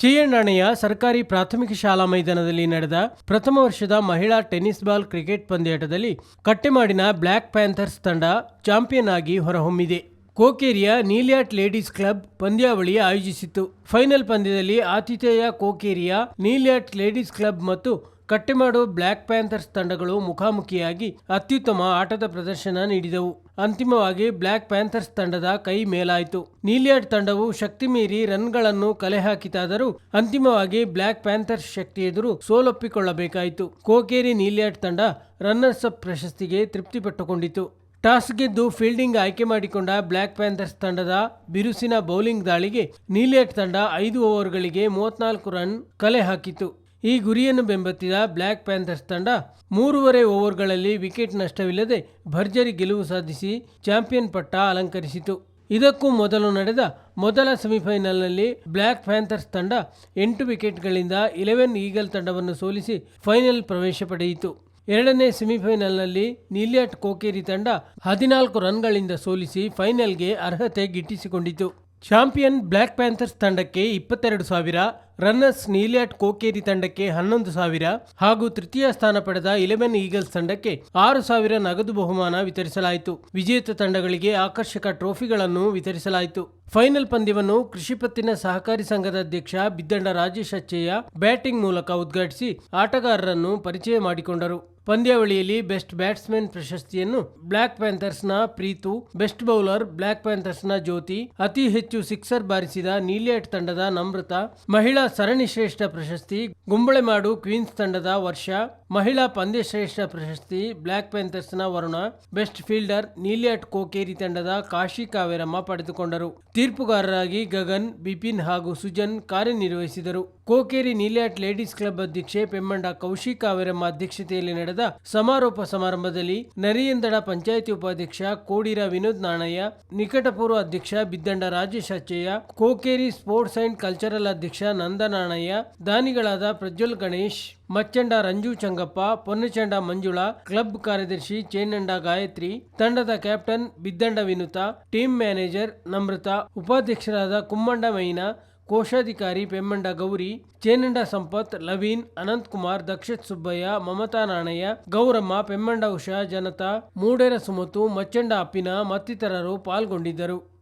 ಚಿಯ್ಯಣ್ಣೆಯ ಸರ್ಕಾರಿ ಪ್ರಾಥಮಿಕ ಶಾಲಾ ಮೈದಾನದಲ್ಲಿ ನಡೆದ ಪ್ರಥಮ ವರ್ಷದ ಮಹಿಳಾ ಟೆನ್ನಿಸ್ ಬಾಲ್ ಕ್ರಿಕೆಟ್ ಪಂದ್ಯಾಟದಲ್ಲಿ ಕಟ್ಟೆಮಾಡಿನ ಬ್ಲ್ಯಾಕ್ ಪ್ಯಾಂಥರ್ಸ್ ತಂಡ ಚಾಂಪಿಯನ್ ಆಗಿ ಹೊರಹೊಮ್ಮಿದೆ. ಕೋಕೇರಿಯ ನೀಲಿಯಾಟ್ ಲೇಡೀಸ್ ಕ್ಲಬ್ ಪಂದ್ಯಾವಳಿ ಆಯೋಜಿಸಿತ್ತು. ಫೈನಲ್ ಪಂದ್ಯದಲ್ಲಿ ಆತಿಥೇಯ ಕೋಕೇರಿಯ ನೀಲಿಯಾಟ್ ಲೇಡೀಸ್ ಕ್ಲಬ್ ಮತ್ತು ಕಟ್ಟೆಮಾಡು ಬ್ಲ್ಯಾಕ್ ಪ್ಯಾಂಥರ್ಸ್ ತಂಡಗಳು ಮುಖಾಮುಖಿಯಾಗಿ ಅತ್ಯುತ್ತಮ ಆಟದ ಪ್ರದರ್ಶನ ನೀಡಿದವು. ಅಂತಿಮವಾಗಿ ಬ್ಲ್ಯಾಕ್ ಪ್ಯಾಂಥರ್ಸ್ ತಂಡದ ಕೈ ಮೇಲಾಯಿತು. ನೀಲಿಯಾಡ್ ತಂಡವು ಶಕ್ತಿ ಮೀರಿ ರನ್ಗಳನ್ನು ಕಲೆ ಹಾಕಿತಾದರೂ ಅಂತಿಮವಾಗಿ ಬ್ಲ್ಯಾಕ್ ಪ್ಯಾಂಥರ್ಸ್ ಶಕ್ತಿ ಎದುರು ಸೋಲೊಪ್ಪಿಕೊಳ್ಳಬೇಕಾಯಿತು. ಕೋಕೇರಿ ನೀಲಿಯಾಡ್ ತಂಡ ರನ್ನರ್ಸ್ ಅಪ್ ಪ್ರಶಸ್ತಿಗೆ ತೃಪ್ತಿಪಟ್ಟುಕೊಂಡಿತು. ಟಾಸ್ ಗೆದ್ದು ಫೀಲ್ಡಿಂಗ್ ಆಯ್ಕೆ ಮಾಡಿಕೊಂಡ ಬ್ಲ್ಯಾಕ್ ಪ್ಯಾಂಥರ್ಸ್ ತಂಡದ ಬಿರುಸಿನ ಬೌಲಿಂಗ್ ದಾಳಿಗೆ ನೀಲಿಯಟ್ ತಂಡ ಐದು ಓವರ್ಗಳಿಗೆ ಮೂವತ್ನಾಲ್ಕು ರನ್ ಕಲೆ ಹಾಕಿತು. ಈ ಗುರಿಯನ್ನು ಬೆಂಬತ್ತಿದ ಬ್ಲ್ಯಾಕ್ ಪ್ಯಾಂಥರ್ಸ್ ತಂಡ ಮೂರುವರೆ ಓವರ್ಗಳಲ್ಲಿ ವಿಕೆಟ್ ನಷ್ಟವಿಲ್ಲದೆ ಭರ್ಜರಿ ಗೆಲುವು ಸಾಧಿಸಿ ಚಾಂಪಿಯನ್ ಪಟ್ಟ ಅಲಂಕರಿಸಿತು. ಇದಕ್ಕೂ ಮೊದಲು ನಡೆದ ಮೊದಲ ಸೆಮಿಫೈನಲ್ನಲ್ಲಿ ಬ್ಲ್ಯಾಕ್ ಪ್ಯಾಂಥರ್ಸ್ ತಂಡ ಎಂಟು ವಿಕೆಟ್ಗಳಿಂದ ಇಲೆವೆನ್ ಈಗಲ್ ತಂಡವನ್ನು ಸೋಲಿಸಿ ಫೈನಲ್ ಪ್ರವೇಶ ಪಡೆಯಿತು. ಎರಡನೇ ಸೆಮಿಫೈನಲ್ನಲ್ಲಿ ನೀಲಿಯಾಟ್ ಕೋಕೇರಿ ತಂಡ ಹದಿನಾಲ್ಕು ರನ್ಗಳಿಂದ ಸೋಲಿಸಿ ಫೈನಲ್ಗೆ ಅರ್ಹತೆ ಗಿಟ್ಟಿಸಿಕೊಂಡಿತು. ಚಾಂಪಿಯನ್ ಬ್ಲ್ಯಾಕ್ ಪ್ಯಾಂಥರ್ಸ್ ತಂಡಕ್ಕೆ ಇಪ್ಪತ್ತೆರಡು ಸಾವಿರ, ರನ್ನರ್ಸ್ ನೀಲಿಯಾಟ್ ಕೋಕೇರಿ ತಂಡಕ್ಕೆ ಹನ್ನೊಂದು ಸಾವಿರ ಹಾಗೂ ತೃತೀಯ ಸ್ಥಾನ ಪಡೆದ ಇಲೆವೆನ್ ಈಗಲ್ಸ್ ತಂಡಕ್ಕೆ ಆರು ಸಾವಿರ ನಗದು ಬಹುಮಾನ ವಿತರಿಸಲಾಯಿತು. ವಿಜೇತ ತಂಡಗಳಿಗೆ ಆಕರ್ಷಕ ಟ್ರೋಫಿಗಳನ್ನು ವಿತರಿಸಲಾಯಿತು. ಫೈನಲ್ ಪಂದ್ಯವನ್ನು ಕೃಷಿ ಪತ್ತಿನ ಸಹಕಾರಿ ಸಂಘದ ಅಧ್ಯಕ್ಷ ಬಿದ್ದಂಡ ರಾಜೇಶ್ ಅಚ್ಚಯ್ಯ ಬ್ಯಾಟಿಂಗ್ ಮೂಲಕ ಉದ್ಘಾಟಿಸಿ ಆಟಗಾರರನ್ನು ಪರಿಚಯ ಮಾಡಿಕೊಂಡರು. ಪಂದ್ಯಾವಳಿಯಲ್ಲಿ ಬೆಸ್ಟ್ ಬ್ಯಾಟ್ಸ್ಮನ್ ಪ್ರಶಸ್ತಿಯನ್ನು ಬ್ಲ್ಯಾಕ್ ಪ್ಯಾಂಥರ್ಸ್ನ ಪ್ರೀತು, ಬೆಸ್ಟ್ ಬೌಲರ್ ಬ್ಲ್ಯಾಕ್ ಪ್ಯಾಂಥರ್ಸ್ನ ಜ್ಯೋತಿ, ಅತಿ ಹೆಚ್ಚು ಸಿಕ್ಸರ್ ಬಾರಿಸಿದ ನೀಲಿಯಟ್ ತಂಡದ ನಮ್ರತ, ಮಹಿಳಾ ಸರಣಿ ಶ್ರೇಷ್ಠ ಪ್ರಶಸ್ತಿ ಗುಂಬಳೆಮಾಡು ಕ್ವೀನ್ಸ್ ತಂಡದ ವರ್ಷ, ಮಹಿಳಾ ಪಂದ್ಯ ಶ್ರೇಷ್ಠ ಪ್ರಶಸ್ತಿ ಬ್ಲ್ಯಾಕ್ ಪ್ಯಾಂಥರ್ಸ್ನ ವರುಣ, ಬೆಸ್ಟ್ ಫೀಲ್ಡರ್ ನೀಲಿಯಟ್ ಕೋಕೇರಿ ತಂಡದ ಕಾಶಿ ಕಾವೇರಮ್ಮ ಪಡೆದುಕೊಂಡರು. ತೀರ್ಪುಗಾರರಾಗಿ ಗಗನ್, ಬಿಪಿನ್ ಹಾಗೂ ಸುಜನ್ ಕಾರ್ಯನಿರ್ವಹಿಸಿದರು. ಕೋಕೇರಿ ನೀಲಿಯಾಟ್ ಲೇಡೀಸ್ ಕ್ಲಬ್ ಅಧ್ಯಕ್ಷೆ ಪೆಮ್ಮಂಡ ಕೌಶಿಕ್ ಅವರಮ್ಮ ಅಧ್ಯಕ್ಷತೆಯಲ್ಲಿ ನಡೆದ ಸಮಾರೋಪ ಸಮಾರಂಭದಲ್ಲಿ ನರಿಯಂದಡ ಪಂಚಾಯಿತಿ ಉಪಾಧ್ಯಕ್ಷ ಕೋಡಿರ ವಿನೋದ್ ನಾಣಯ್ಯ, ನಿಕಟಪೂರ್ವ ಅಧ್ಯಕ್ಷ Biddanda Rajesh Achaiah Kokeri sports and cultural ಅಧ್ಯಕ್ಷ ನಂದ ನಾಣಯ್ಯ ದಾನಿಗಳಾದ ಪ್ರಜ್ವಲ್ ಗಣೇಶ್, ಮಚ್ಚಂಡ ರಂಜು ಚಂಗಪ್ಪ, ಪೊನ್ನಚಂಡ ಮಂಜುಳಾ, ಕ್ಲಬ್ ಕಾರ್ಯದರ್ಶಿ ಚೇನಂಡ ಗಾಯತ್ರಿ, ತಂಡದ captain Biddanda Vinutha, team manager Namratha ಉಪಾಧ್ಯಕ್ಷರಾದ ಕುಮ್ಮಂಡ ಮೈನಾ ಕೋಶಾಧಿಕಾರಿ ಪೆಮ್ಮಂಡ ಗೌರಿ, ಚೇನಂಡ ಸಂಪತ್, ಲವೀನ್ ಅನಂತ್ ಕುಮಾರ್ ದಕ್ಷತ್ ಸುಬ್ಬಯ್ಯ, ಮಮತಾ ನಾಣಯ್ಯ, ಗೌರಮ್ಮ ಪೆಮ್ಮಂಡ ಉಷಾ, ಜನತಾ ಮೂಡೇರ ಸುಮತು ಮಚ್ಚಂಡ ಅಪ್ಪಿನ ಮತ್ತಿತರರು ಪಾಲ್ಗೊಂಡಿದ್ದರು.